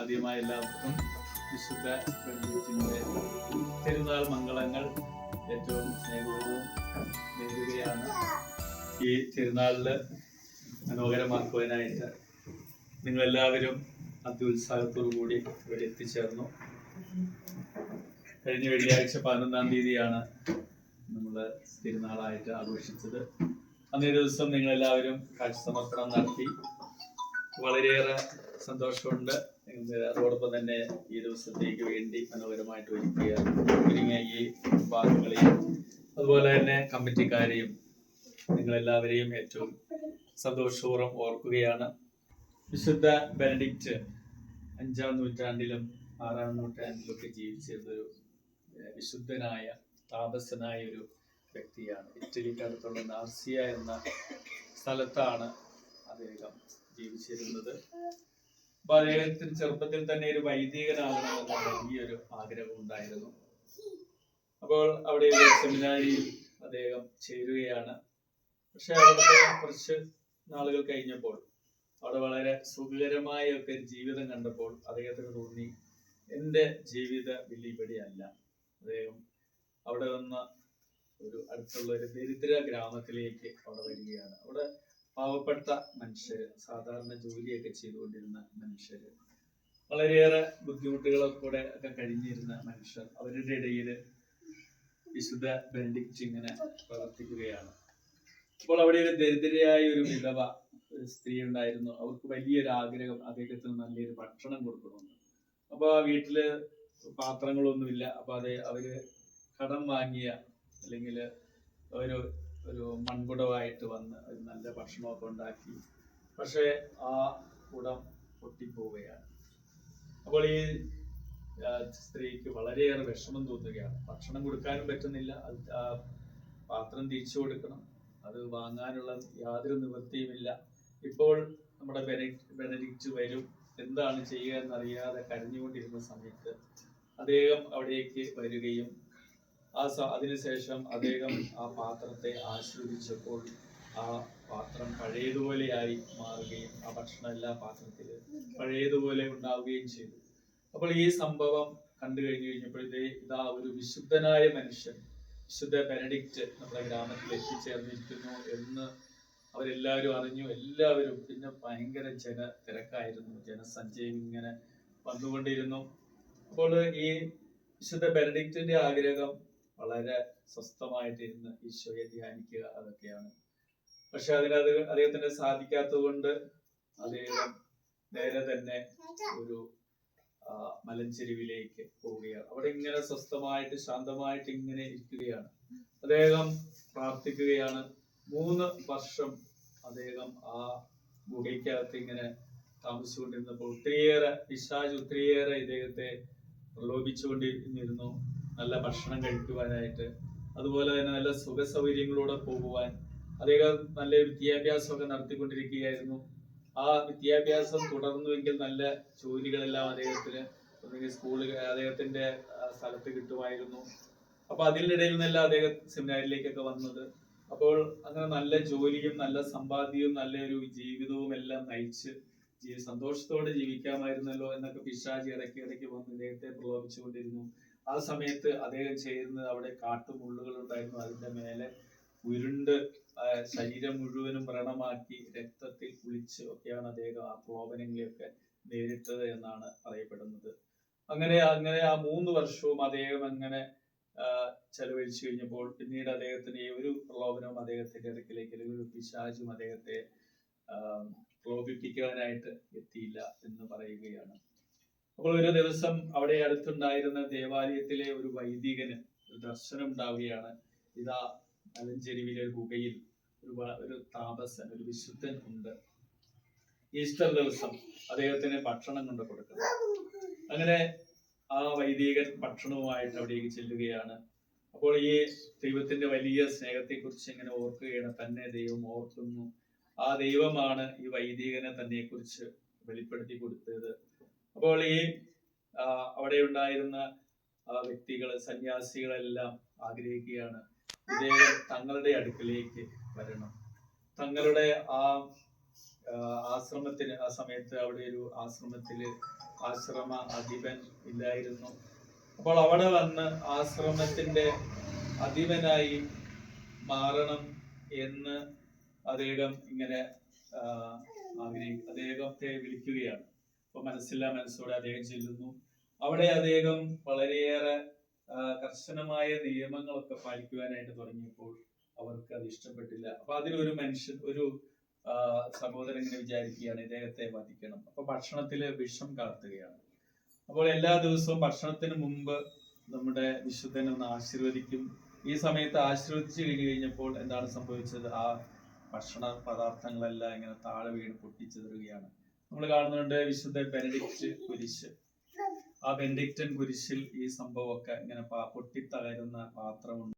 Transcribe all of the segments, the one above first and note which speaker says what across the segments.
Speaker 1: ആദ്യമായി എല്ലാവർക്കും വിശുദ്ധ ബന്ധുവിന്റെ തിരുനാൾ മംഗളങ്ങൾ ഏറ്റവും സ്നേഹപൂർവം നേരുകയാണ്. ഈ തിരുനാളിൽ മനോഹരമാക്കുവാനായിട്ട് നിങ്ങളെല്ലാവരും അത്യുത്സാഹത്തോടു കൂടി ഇവിടെ എത്തിച്ചേർന്നു. കഴിഞ്ഞ വെള്ളിയാഴ്ച പതിനൊന്നാം തീയതിയാണ് നമ്മൾ തിരുനാളായിട്ട് ആഘോഷിച്ചത്. അന്നേ ദിവസം നിങ്ങളെല്ലാവരും കാഴ്ച സമർപ്പണം നടത്തി. വളരെയേറെ സന്തോഷമുണ്ട്. അതോടൊപ്പം തന്നെ ഈ ദിവസത്തേക്ക് വേണ്ടി മനോഹരമായിട്ട് ഒരുക്കിയ ഒരുങ്ങിയ ഈ ഭാഗങ്ങളെയും അതുപോലെ തന്നെ കമ്മിറ്റിക്കാരെയും നിങ്ങളെല്ലാവരെയും ഏറ്റവും സന്തോഷപൂർവം ഓർക്കുകയാണ്. വിശുദ്ധ ബെനഡിക്റ്റ് അഞ്ചാം നൂറ്റാണ്ടിലും ആറാം നൂറ്റാണ്ടിലും ഒക്കെ ജീവിച്ചിരുന്നൊരു വിശുദ്ധനായ താപസനായ ഒരു വ്യക്തിയാണ്. ഇറ്റലിക്കടുത്തുള്ള നാർസിയ എന്ന സ്ഥലത്താണ് അദ്ദേഹം ജീവിച്ചിരുന്നത്. അപ്പൊ അദ്ദേഹത്തിന് ചെറുപ്പത്തിൽ തന്നെ ഒരു വൈദികനാകണമെന്ന് വലിയൊരു ആഗ്രഹം ഉണ്ടായിരുന്നു. അപ്പോൾ അവിടെ ഒരു സെമിനാരിയിൽ അദ്ദേഹം ചേരുകയാണ്. പക്ഷെ അവിടുത്തെ കുറച്ച് നാളുകൾ കഴിഞ്ഞപ്പോൾ അവിടെ വളരെ സുഖകരമായ ഒക്കെ ഒരു ജീവിതം കണ്ടപ്പോൾ അദ്ദേഹത്തിന് തോന്നി എന്റെ ജീവിത വിളിപടിയല്ല അദ്ദേഹം അവിടെ നിന്ന് ഒരു അടുത്തുള്ള ഒരു ദരിദ്ര ഗ്രാമത്തിലേക്ക് അവിടെ വരികയാണ്. അവിടെ പാവപ്പെട്ട മനുഷ്യര് സാധാരണ ജോലിയൊക്കെ ചെയ്തുകൊണ്ടിരുന്ന മനുഷ്യര് വളരെയേറെ ബുദ്ധിമുട്ടുകളൊക്കെ കൂടെ ഒക്കെ കഴിഞ്ഞിരുന്ന മനുഷ്യർ അവരുടെ ഇടയിൽ വിശുദ്ധ ബെൻഡിക്റ്റ് ഇങ്ങനെ പ്രവർത്തിക്കുകയാണ്. അപ്പോൾ അവിടെ ഒരു ദരിദ്രയായ ഒരു വിധവ ഒരു സ്ത്രീ ഉണ്ടായിരുന്നു. അവർക്ക് വലിയൊരു ആഗ്രഹം അദ്ദേഹത്തിന് നല്ലൊരു ഭക്ഷണം കൊടുക്കണമെന്ന്. അപ്പൊ ആ വീട്ടിൽ പാത്രങ്ങളൊന്നുമില്ല. അപ്പൊ അത് അവർ കടം വാങ്ങിയ അല്ലെങ്കിൽ ഒരു ഒരു മൺകുടമായിട്ട് വന്ന് ഒരു നല്ല ഭക്ഷണമൊക്കെ ഉണ്ടാക്കി. പക്ഷേ ആ കുടം പൊട്ടിപ്പോവുകയാണ്. അപ്പോൾ ഈ സ്ത്രീക്ക് വളരെയേറെ വിഷമം തോന്നുകയാണ്. ഭക്ഷണം കൊടുക്കാനും പറ്റുന്നില്ല. അത് ആ പാത്രം തിരിച്ചു കൊടുക്കണം. അത് വാങ്ങാനുള്ള യാതൊരു നിവൃത്തിയുമില്ല. ഇപ്പോൾ നമ്മുടെ ബെനഡിക്റ്റ് വരും. എന്താണ് ചെയ്യുക എന്നറിയാതെ കരഞ്ഞുകൊണ്ടിരുന്ന സമയത്ത് അദ്ദേഹം അവിടേക്ക് വരികയും ആ അതിനുശേഷം അദ്ദേഹം ആ പാത്രത്തെ ആശ്രയിച്ചപ്പോൾ ആ പാത്രം പഴയതുപോലെയായി മാറുകയും ആ ഭക്ഷണം എല്ലാ പാത്രത്തിൽ പഴയതുപോലെ ഉണ്ടാവുകയും ചെയ്തു. അപ്പോൾ ഈ സംഭവം കണ്ടു കഴിഞ്ഞു കഴിഞ്ഞപ്പോഴത്തേ ഇതാ ഒരു വിശുദ്ധനായ മനുഷ്യൻ വിശുദ്ധ ബെനഡിക്റ്റ് നമ്മുടെ ഗ്രാമത്തിൽ എത്തിച്ചേർന്നിരിക്കുന്നു എന്ന് അവരെല്ലാവരും അറിഞ്ഞു. എല്ലാവരും പിന്നെ ഭയങ്കര ജന തിരക്കായിരുന്നു. ജനസഞ്ചയം ഇങ്ങനെ വന്നുകൊണ്ടിരുന്നു. അപ്പോൾ ഈ വിശുദ്ധ ബെനഡിക്റ്റിന്റെ ആഗ്രഹം വളരെ സ്വസ്ഥമായിട്ടിരുന്ന് ഈശോയെ ധ്യാനിക്കുക അതൊക്കെയാണ്. പക്ഷെ അതിനത് അദ്ദേഹത്തിന് സാധിക്കാത്തത് കൊണ്ട് അദ്ദേഹം നേരെ തന്നെ ഒരു മലഞ്ചെരുവിലേക്ക് പോവുകയാണ്. അവിടെ ഇങ്ങനെ സ്വസ്ഥമായിട്ട് ശാന്തമായിട്ട് ഇങ്ങനെ ഇരിക്കുകയാണ്. അദ്ദേഹം പ്രാർത്ഥിക്കുകയാണ്. മൂന്ന് വർഷം അദ്ദേഹം ആ ഗുഹയ്ക്കകത്ത് ഇങ്ങനെ താമസിച്ചുകൊണ്ടിരുന്നപ്പോൾ ഒത്തിരിയേറെ പിശാജ് ഒത്തിരിയേറെ ഇദ്ദേഹത്തെ പ്രലോഭിച്ചുകൊണ്ടിരുന്നിരുന്നു. നല്ല ഭക്ഷണം കഴിക്കുവാനായിട്ട് അതുപോലെ തന്നെ നല്ല സുഖ സൗകര്യങ്ങളോടെ പോകുവാൻ അദ്ദേഹം നല്ല വിദ്യാഭ്യാസമൊക്കെ നടത്തിക്കൊണ്ടിരിക്കുകയായിരുന്നു. ആ വിദ്യാഭ്യാസം തുടർന്നുവെങ്കിൽ നല്ല ജോലികളെല്ലാം അദ്ദേഹത്തിന് ഒന്നുകിൽ സ്കൂളിൽ അദ്ദേഹത്തിന്റെ സ്ഥലത്ത് കിട്ടുമായിരുന്നു. അപ്പൊ അതിനിടയിൽ നിന്നല്ല അദ്ദേഹം സെമിനാരിലേക്കൊക്കെ വന്നത്. അപ്പോൾ അങ്ങനെ നല്ല ജോലിയും നല്ല സമ്പാദ്യവും നല്ലൊരു ജീവിതവും എല്ലാം നയിച്ച് സന്തോഷത്തോടെ ജീവിക്കാമായിരുന്നല്ലോ എന്നൊക്കെ പിശാജി ഇടയ്ക്ക് ഇടയ്ക്ക് വന്ന് ഇദ്ദേഹത്തെ പ്രലോഭിച്ചുകൊണ്ടിരുന്നു ആ സമയത്ത് അദ്ദേഹം ചെയ്യുന്നത് അവിടെ കാട്ടുമുള്ളുകൾ ഉണ്ടായിരുന്നു അതിന്റെ മേലെ ഉരുണ്ട് ശരീരം മുഴുവനും വ്രണമാക്കി രക്തത്തിൽ കുളിച്ച് ഒക്കെയാണ് അദ്ദേഹം ആ പ്രലോഭനങ്ങളെയൊക്കെ നേരിട്ടത് എന്നാണ് പറയപ്പെടുന്നത്. അങ്ങനെ അങ്ങനെ ആ മൂന്ന് വർഷവും അദ്ദേഹം അങ്ങനെ ചെലവഴിച്ചു കഴിഞ്ഞപ്പോൾ പിന്നീട് അദ്ദേഹത്തിന് ഒരു പ്രലോഭനവും അദ്ദേഹത്തിന്റെ ഇടയ്ക്കിലേക്ക് ഒരു പിശാചും അദ്ദേഹത്തെ പ്രലോഭിപ്പിക്കാനായിട്ട് എത്തിയില്ല എന്ന് പറയുകയാണ്. അപ്പോൾ ഒരു ദിവസം അവിടെ അടുത്തുണ്ടായിരുന്ന ദേവാലയത്തിലെ ഒരു വൈദികന് ഒരു ദർശനം ഉണ്ടാവുകയാണ് ഇതാ അലഞ്ചെരിവിലെ ഒരു ഗുഹയിൽ ഒരു ഒരു താപസൻ ഒരു വിശുദ്ധൻ ഉണ്ട്. ഈസ്റ്റർ ദിവസം അദ്ദേഹത്തിന് ഭക്ഷണം കൊണ്ട് കൊടുക്കുന്നു. അങ്ങനെ ആ വൈദികൻ ഭക്ഷണവുമായിട്ട് അവിടേക്ക് ചെല്ലുകയാണ്. അപ്പോൾ ഈ ദൈവത്തിന്റെ വലിയ സ്നേഹത്തെ കുറിച്ച് ഇങ്ങനെ ഓർക്കുകയാണ്. തന്നെ ദൈവം ഓർക്കുന്നു. ആ ദൈവമാണ് ഈ വൈദികനെ തന്നെ കുറിച്ച് വെളിപ്പെടുത്തി കൊടുത്തത്. അപ്പോൾ ഈ അവിടെ ഉണ്ടായിരുന്ന വ്യക്തികൾ സന്യാസികളെല്ലാം ആഗ്രഹിക്കുകയാണ്. ഇദ്ദേഹം തങ്ങളുടെ അടുക്കലേക്ക് വരണം. തങ്ങളുടെ ആ ആശ്രമത്തിന് ആ സമയത്ത് അവിടെ ഒരു ആശ്രമത്തിൽ ആശ്രമ അധിപൻ ഇല്ലായിരുന്നു. അപ്പോൾ അവിടെ വന്ന് ആശ്രമത്തിന്റെ അധിപനായി മാറണം എന്ന് അദ്ദേഹം ഇങ്ങനെ ആഗ്രഹിക്കും ആഗ്രഹി അദ്ദേഹത്തെ വിളിക്കുകയാണ്. അപ്പൊ മനസ്സില്ലാ മനസ്സോടെ അദ്ദേഹം ചെല്ലുന്നു. അവിടെ അദ്ദേഹം വളരെയേറെ കർശനമായ നിയമങ്ങളൊക്കെ പാലിക്കുവാനായിട്ട് തുടങ്ങിയപ്പോൾ അവർക്ക് അത് ഇഷ്ടപ്പെട്ടില്ല. അപ്പൊ അതിലൊരു മനുഷ്യൻ ഒരു സഹോദരൻ ഇങ്ങനെ വിചാരിക്കുകയാണ് ഇദ്ദേഹത്തെ വധിക്കണം. അപ്പൊ ഭക്ഷണത്തിൽ വിഷം കാർത്തുകയാണ് അപ്പോൾ എല്ലാ ദിവസവും ഭക്ഷണത്തിന് മുമ്പ് നമ്മുടെ വിശുദ്ധനെ ഒന്ന് ആശീർവദിക്കും. ഈ സമയത്ത് ആശീർവദിച്ചു കഴിഞ്ഞു കഴിഞ്ഞപ്പോൾ എന്താണ് സംഭവിച്ചത്? ആ ഭക്ഷണ പദാർത്ഥങ്ങളെല്ലാം ഇങ്ങനെ താഴെ വീണ് പൊട്ടിച്ചെതറുകയാണ്. നമ്മൾ കാണുന്നുണ്ട് വിശുദ്ധ ബെനഡിക്റ്റ് കുരിശ്. ആ ബെനഡിക്റ്റൻ കുരിശിൽ ഈ സംഭവമൊക്കെ ഇങ്ങനെ പൊട്ടിത്തകരുന്ന പാത്രമുണ്ട്.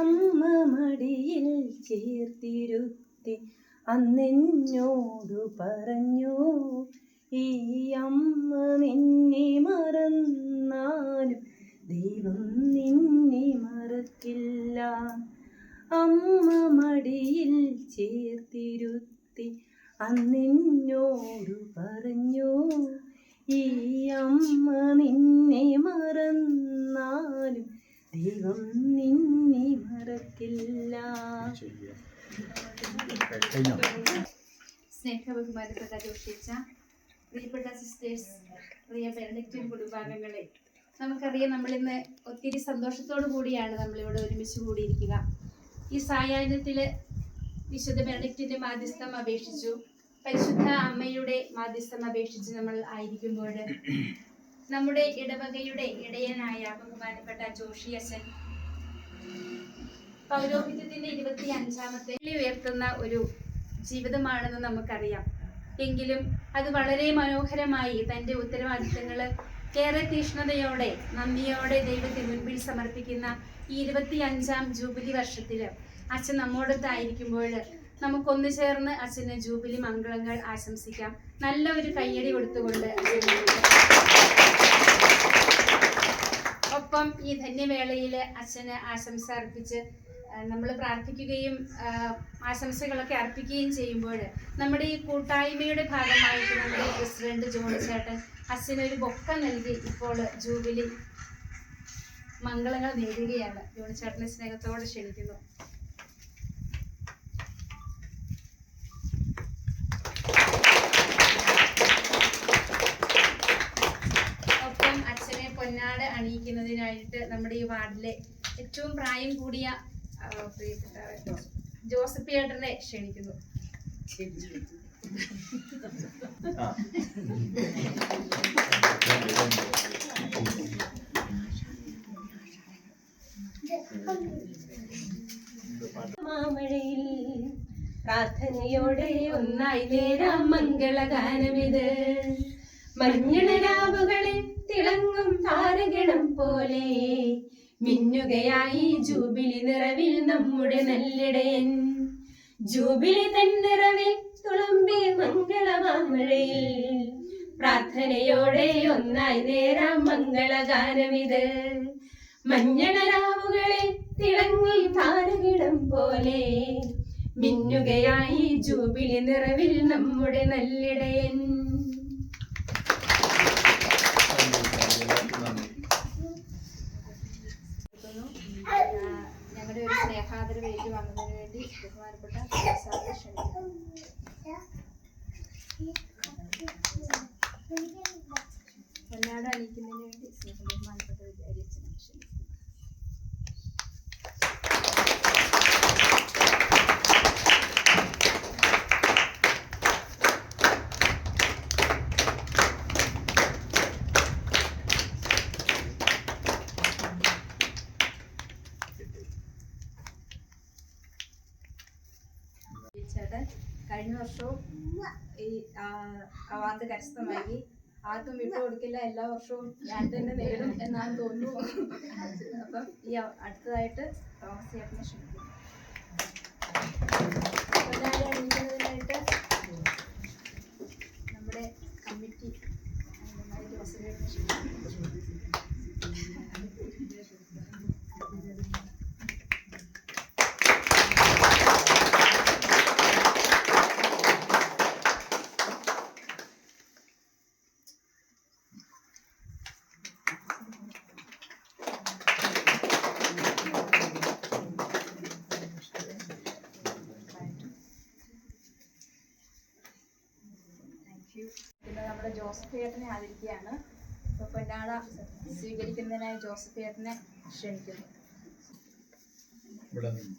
Speaker 2: അമ്മ മടിയിൽ ചേർത്തിരുത്തി അന്നെന്നോടു പറഞ്ഞു ഈ അമ്മ നിന്നെ മറന്നാലും ദൈവം നിന്നെ മറക്കില്ല. അമ്മ മടിയിൽ ചേർത്തിരുത്തി അന്നെന്നോടു പറഞ്ഞു ഈ അമ്മ നിന്നെ മറന്നാലും ദൈവം നിന്നെ മറക്കില്ല.
Speaker 3: സ്നേഹ ബഹുമാനപ്പെട്ട ജോഷിച്ച പ്രിയപ്പെട്ട സിസ്റ്റേഴ്സ് പ്രിയ ബെനഡിക്റ്റിൻ കുടുംബാംഗങ്ങളെ നമുക്കറിയാം നമ്മളിന്ന് ഒത്തിരി സന്തോഷത്തോടു കൂടിയാണ് നമ്മളിവിടെ ഒരുമിച്ച് കൂടിയിരിക്കുക. ഈ സായാഹ്നത്തിൽ വിശുദ്ധ ബെനഡിക്റ്റിന്റെ മാധ്യസ്ഥം അപേക്ഷിച്ചു. പരിശുദ്ധ അമ്മയുടെ മാധ്യസ്ഥം അപേക്ഷിച്ച് നമ്മൾ ആയിരിക്കുമ്പോൾ നമ്മുടെ ഇടവകയുടെ ഇടയനായ ബഹുമാനപ്പെട്ട ജോഷി അച്ഛൻ പൗരോഹിത്യത്തിന്റെ ഇരുപത്തി അഞ്ചാമത്തെ ഉയർത്തുന്ന ഒരു ജീവിതമാണെന്ന് നമുക്കറിയാം. എങ്കിലും അത് വളരെ മനോഹരമായി തന്റെ ഉത്തരവാദിത്തങ്ങൾ ഏറെ തീഷ്ണതയോടെ നന്ദിയോടെ ദൈവത്തിന് മുൻപിൽ സമർപ്പിക്കുന്ന ഈ ഇരുപത്തി അഞ്ചാം ജൂബിലി വർഷത്തിൽ അച്ഛൻ നമ്മോടൊത്തായിരിക്കുമ്പോൾ നമുക്കൊന്നു ചേർന്ന് അച്ഛന് ജൂബിലി മംഗളങ്ങൾ ആശംസിക്കാം. നല്ല ഒരു കയ്യടി കൊടുത്തുകൊണ്ട് ഒപ്പം ഈ ധന്യവേളയിൽ അച്ഛന് ആശംസ അർപ്പിച്ച് നമ്മൾ പ്രാർത്ഥിക്കുകയും ആശംസകളൊക്കെ അർപ്പിക്കുകയും ചെയ്യുമ്പോൾ നമ്മുടെ ഈ കൂട്ടായ്മയുടെ ഭാഗമായിട്ട് നമ്മുടെ പ്രസിഡന്റ് ജോണി ചേട്ടൻ അച്ഛനൊരു ബൊക്ക നൽകി ഇപ്പോൾ ജൂബിലി മംഗളങ്ങൾ നേടുകയാണ്. ജോണി ചേട്ടനെ സ്നേഹത്തോടെ ക്ഷണിക്കുന്നു ഒപ്പം അച്ഛനെ പൊന്നാട് അണിയിക്കുന്നതിനായിട്ട് നമ്മുടെ ഈ വാർഡിലെ ഏറ്റവും പ്രായം കൂടിയ ജോസഫ് ഏട്ടനെ ക്ഷണിക്കുന്നു.
Speaker 2: മാമഴയിൽ പ്രാർത്ഥനയോടെ ഒന്നായി നേരാം മംഗളഗാനമിത്. താരകണം പോലെ മിന്നുകയായി ജൂബിലി നിറവിൽ നമ്മുടെ നല്ലിടയൻ. ജൂബിലി തൻ നിറവിൽ തുളുമ്പി മംഗളമാമഴയിൽ പ്രാർത്ഥനയോടെ ഒന്നായി നേരാം മംഗളഗാനമിത്. മഞ്ഞളരാവുകളിൽ തിളങ്ങി താരകിടം പോലെ മിന്നുകയായി ജൂബിലി നിറവിൽ നമ്മുടെ നല്ലിടയൻ
Speaker 3: ആ, ഞങ്ങളുടെ ഒരു സ്നേഹാദരവ് ഏറ്റുവാങ്ങുന്നതിന് വേണ്ടി ബഹുമാനപ്പെട്ട സാറിനെ ക്ഷണിക്കുന്നു പൊന്നാട് അണിയിക്കുന്നതിന് വേണ്ടി സ്നേഹം ബഹുമാനപ്പെട്ട അരിയച്ചനെ ക്ഷണിക്കുന്നു ചേട്ടൻ കഴിഞ്ഞ വർഷവും ഈ അവാർഡ് കരസ്ഥമാക്കി. ആർക്കും വിട്ടു കൊടുക്കില്ല. എല്ലാ വർഷവും ഞാൻ തന്നെ നേടും എന്നാണ് തോന്നുന്നു. അപ്പം ഈ അടുത്തതായിട്ട് തോമസ് ചേട്ടനെ ക്ഷണിക്കുന്നു പൊന്നാടി അണിയിക്കുന്നതിനായിട്ട് നമ്മുടെ കമ്മിറ്റി അംഗമായ ജോസഫ് ചേട്ടനെ ക്ഷണിക്കുന്നു
Speaker 4: പിന്നെ നമ്മുടെ ജോസഫ് ഏട്ടനെ ആദരിക്കുകയാണ് അപ്പോൾ പൊന്നാട സ്വീകരിക്കുന്നതിനായി ജോസഫ് ഏട്ടനെ ക്ഷണിക്കുന്നു.
Speaker 1: ഇവിടെ നിന്ന്.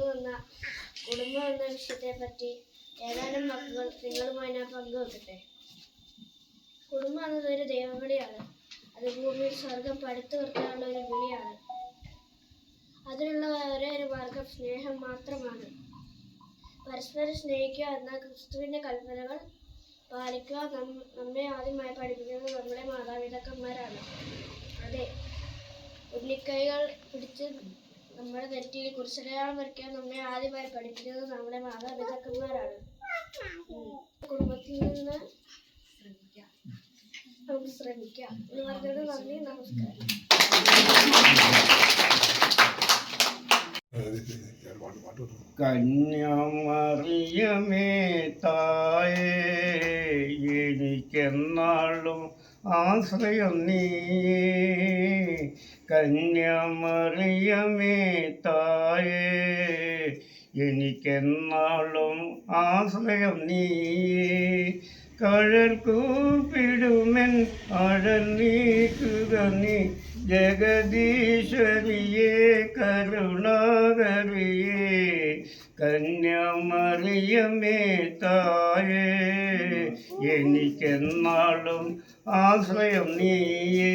Speaker 5: പകർന്നു തന്ന കുടുംബം എന്ന വിഷയത്തെപ്പറ്റി ഏതാനും വാക്കുകൾ നിങ്ങളുമായി ഞാൻ പങ്കുവെക്കട്ടെ? കുടുംബം എന്നത് ഒരു ദൈവവിളിയാണ്. അത് ഭൂമിയിൽ സ്വർഗം പടുത്തു നിർത്താനുള്ള ഒരു വിളിയാണ്. അതിനുള്ള ഒരേ ഒരു മാർഗം സ്നേഹം മാത്രമാണ്. പരസ്പരം സ്നേഹിക്കുക എന്ന ക്രിസ്തുവിന്റെ കൽപ്പനകൾ പാലിക്കുക നമ്മെ ആദ്യമായി പഠിപ്പിക്കുന്നത് നമ്മുടെ മാതാപിതാക്കന്മാരാണ്. അതെ ഉള്ളിക്കൈകൾ പിടിച്ച് നമ്മുടെ നെറ്റിയിൽ കുരിശടയാളം വരയ്ക്കാൻ നമ്മെ ആദ്യമായി പഠിപ്പിക്കുന്നത് നമ്മുടെ മാതാപിതാക്കന്മാരാണ്. കുടുംബത്തിൽ നിന്ന് നമുക്ക് ശ്രമിക്കാം. എന്ന് പറഞ്ഞത് നന്ദി നമസ്കാരം.
Speaker 6: കന്യാമറിയമേ തായേ എനിക്കെന്നാളും ആശ്രയം നീ. കന്യാമറിയമേ തായേ എനിക്കെന്നാളും ആശ്രയം നീ. കഴൽ കൂപ്പിടുമെൻ അഴൽ നീക്കുക നീ. ജഗദീശ്വരിയെ കരുണാകരിയെ കന്യാമറിയമേ തായേ എനിക്കെന്നാളും ആശ്രയം നീയേ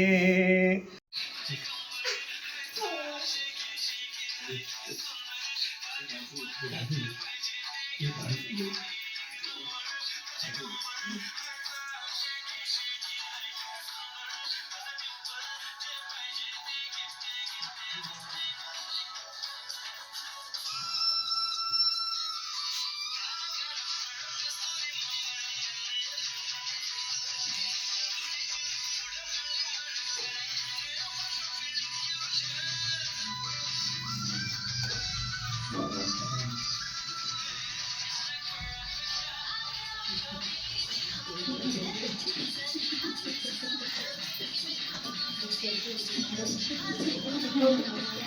Speaker 7: Thank you.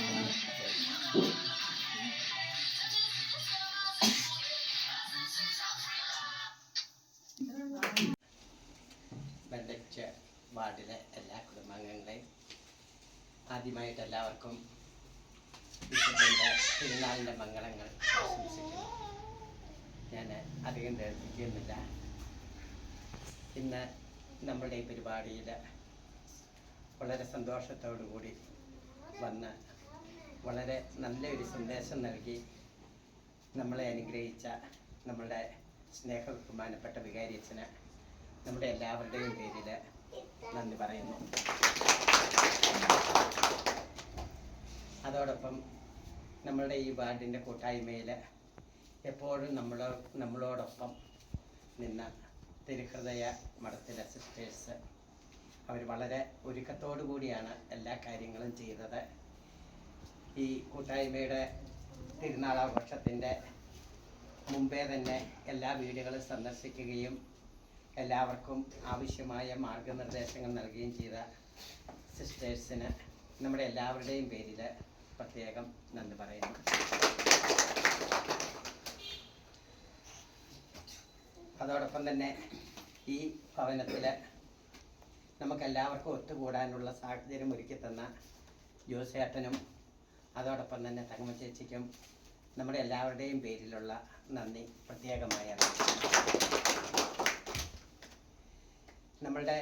Speaker 7: ഇന്ന് നമ്മുടെ ഈ പരിപാടിയിൽ വളരെ സന്തോഷത്തോടു കൂടി വന്ന് വളരെ നല്ലൊരു സന്ദേശം നൽകി നമ്മളെ അനുഗ്രഹിച്ച നമ്മളുടെ സ്നേഹ ബഹുമാനപ്പെട്ട വികാരിയച്ഛന് നമ്മുടെ എല്ലാവരുടെയും പേരിൽ നന്ദി പറയുന്നു. അതോടൊപ്പം നമ്മളുടെ ഈ വാർഡിന്റെ കൂട്ടായ്മയിൽ എപ്പോഴും നമ്മൾ നമ്മളോടൊപ്പം നിന്ന തിരുഹൃദയ മഠത്തിലെ സിസ്റ്റേഴ്സ് അവർ വളരെ ഒരുക്കത്തോടു കൂടിയാണ് എല്ലാ കാര്യങ്ങളും ചെയ്തത് ഈ കൂട്ടായ്മയുടെ തിരുനാളാഘോഷത്തിന്റെ മുമ്പേ തന്നെ എല്ലാ വീടുകളും സന്ദർശിക്കുകയും എല്ലാവർക്കും ആവശ്യമായ മാർഗനിർദ്ദേശങ്ങൾ നൽകുകയും ചെയ്ത സിസ്റ്റേഴ്സിന് നമ്മുടെ എല്ലാവരുടെയും പേരിൽ പ്രത്യേകം നന്ദി പറയുന്നു. അതോടൊപ്പം തന്നെ ഈ ഭവനത്തിൽ നമുക്കെല്ലാവർക്കും ഒത്തുകൂടാനുള്ള സാഹചര്യം ഒരുക്കി തന്ന ജോസേട്ടനും അതോടൊപ്പം തന്നെ തങ്കമ്മ ചേച്ചിക്കും നമ്മുടെ എല്ലാവരുടെയും പേരിലുള്ള നന്ദി പ്രത്യേകമായ നമ്മളുടെ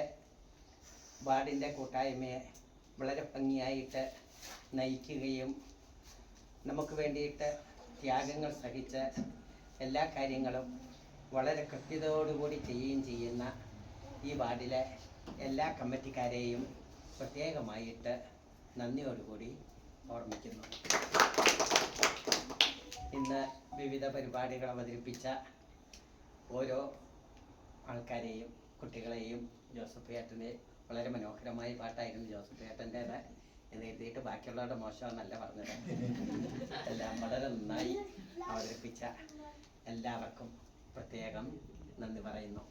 Speaker 7: വാർഡിന്റെ കൂട്ടായ്മയെ വളരെ ഭംഗിയായിട്ട് നയിക്കുകയും നമുക്ക് വേണ്ടിയിട്ട് ത്യാഗങ്ങൾ സഹിച്ച് എല്ലാ കാര്യങ്ങളും വളരെ കൃത്യതയോടുകൂടി ചെയ്യുകയും ചെയ്യുന്ന ഈ വാർഡിലെ എല്ലാ കമ്മിറ്റിക്കാരെയും പ്രത്യേകമായിട്ട് നന്ദിയോടുകൂടി ഓർമ്മിക്കുന്നു. ഇന്ന് വിവിധ പരിപാടികൾ അവതരിപ്പിച്ച ഓരോ ആൾക്കാരെയും കുട്ടികളെയും ജോസഫ് ഏട്ടനെ വളരെ മനോഹരമായ പാട്ടായിരുന്നു ജോസഫ് ഏട്ടന്റേത് എന്ന് എഴുതിയിട്ട് ബാക്കിയുള്ളവരുടെ മോശമെന്നല്ല പറഞ്ഞത്. എല്ലാം വളരെ നന്നായി അവതരിപ്പിച്ച എല്ലാവർക്കും പ്രത്യേകം നന്ദി പറയുന്നു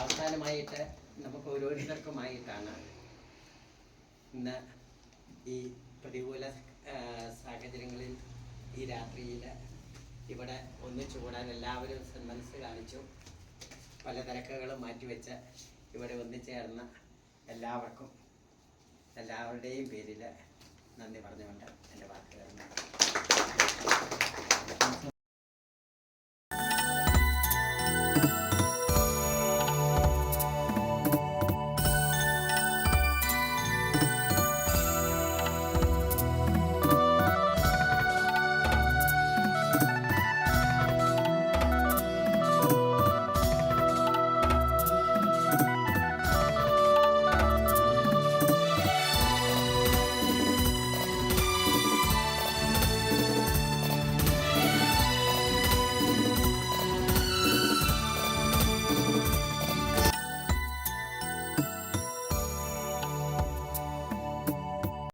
Speaker 7: അവസാനമായിട്ട് നമുക്ക് ഓരോരുത്തർക്കുമായിട്ടാണ് ഇന്ന് ഈ പ്രതികൂല സാഹചര്യങ്ങളിൽ ഈ രാത്രിയിൽ ഇവിടെ ഒന്നിച്ചു കൂടാൻ എല്ലാവരും സന്മനസ് കാണിച്ചു പല തിരക്കുകളും മാറ്റിവെച്ച് ഇവിടെ ഒന്നിച്ചേർന്ന എല്ലാവർക്കും എല്ലാവരുടെയും പേരിൽ നന്ദി പറഞ്ഞുകൊണ്ട് എന്റെ വാക്കുകൾ.